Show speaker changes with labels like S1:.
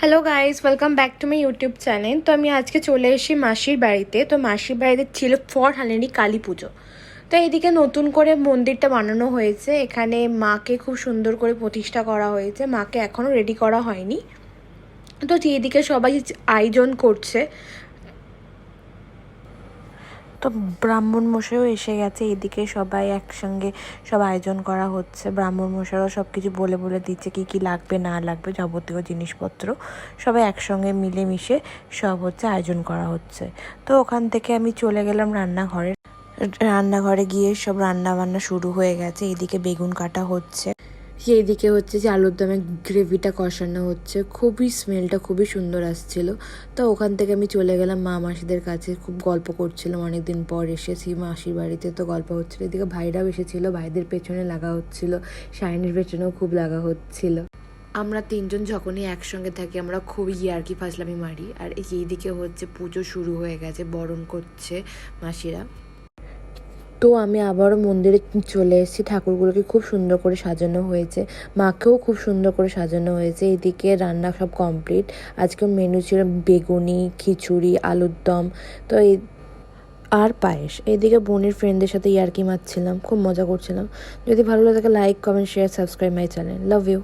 S1: Hello guys welcome back to my YouTube channel তো আমি আজকে চলে এসেছি মাসির বাড়িতে। তো মাসির বাড়িতে ছিল ফর হালেনি কালী পুজো। তো এদিকে নতুন করে মন্দিরটা বানানো হয়েছে। এখানে মাকে খুব সুন্দর করে প্রতিষ্ঠা করা হয়েছে। মাকে এখনও রেডি করা হয়নি। তো এদিকে সবাই আয়োজন করছে। তো ব্রাহ্মণ মশাইও এসে গেছে, এদিকে সবাই একসঙ্গে সব আয়োজন করা হচ্ছে। ব্রাহ্মণ মশাইও সব কিছু বলে বলে দিচ্ছে কি কি লাগবে, না লাগবে, যাবতীয় জিনিসপত্র সবাই একসঙ্গে মিলেমিশে সব হচ্ছে আয়োজন করা হচ্ছে। তো ওখান থেকে আমি চলে গেলাম রান্নাঘরে। রান্নাঘরে গিয়ে সব রান্না বান্না শুরু হয়ে গেছে, এদিকে বেগুন কাটা হচ্ছে। এইদিকে হচ্ছে যে আলুর দমে গ্রেভিটা কষানো হচ্ছে, খুবই স্মেলটা খুবই সুন্দর আসছিল। তো ওখান থেকে আমি চলে গেলাম মা মাসিদের কাছে, খুব গল্প করছিলাম অনেকদিন পর এসেছি মাসির বাড়িতে। তো গল্প হচ্ছিল, এদিকে ভাইরাও এসেছিল, ভাইদের পেছনে লাগা হচ্ছিল, শাইনের পেছনেও খুব লাগা হচ্ছিল। আমরা তিনজন যখনই একসঙ্গে থাকি, আমরা খুবই ইয়ার্কি ফাজলামি মারি। আর এইদিকে হচ্ছে পুজো শুরু হয়ে গেছে, বরণ করছে মাসিরা। তো আমি আবারও মন্দিরে চলে এসেছি। ঠাকুরগুলোকে খুব সুন্দর করে সাজানো হয়েছে। মাকেও খুব সুন্দর করে সাজানো হয়েছে। এদিকে রান্না সব কমপ্লিট। আজকে মেনু ছিল বেগুনি, খিচুড়ি, আলুর দম। তো এই আর পায়েস। এদিকে বোনের ফ্রেন্ডদের সাথে ইয়ার্কি মারছিলাম। খুব মজা করছিলাম। যদি ভালো লাগে like comment share subscribe my channel love you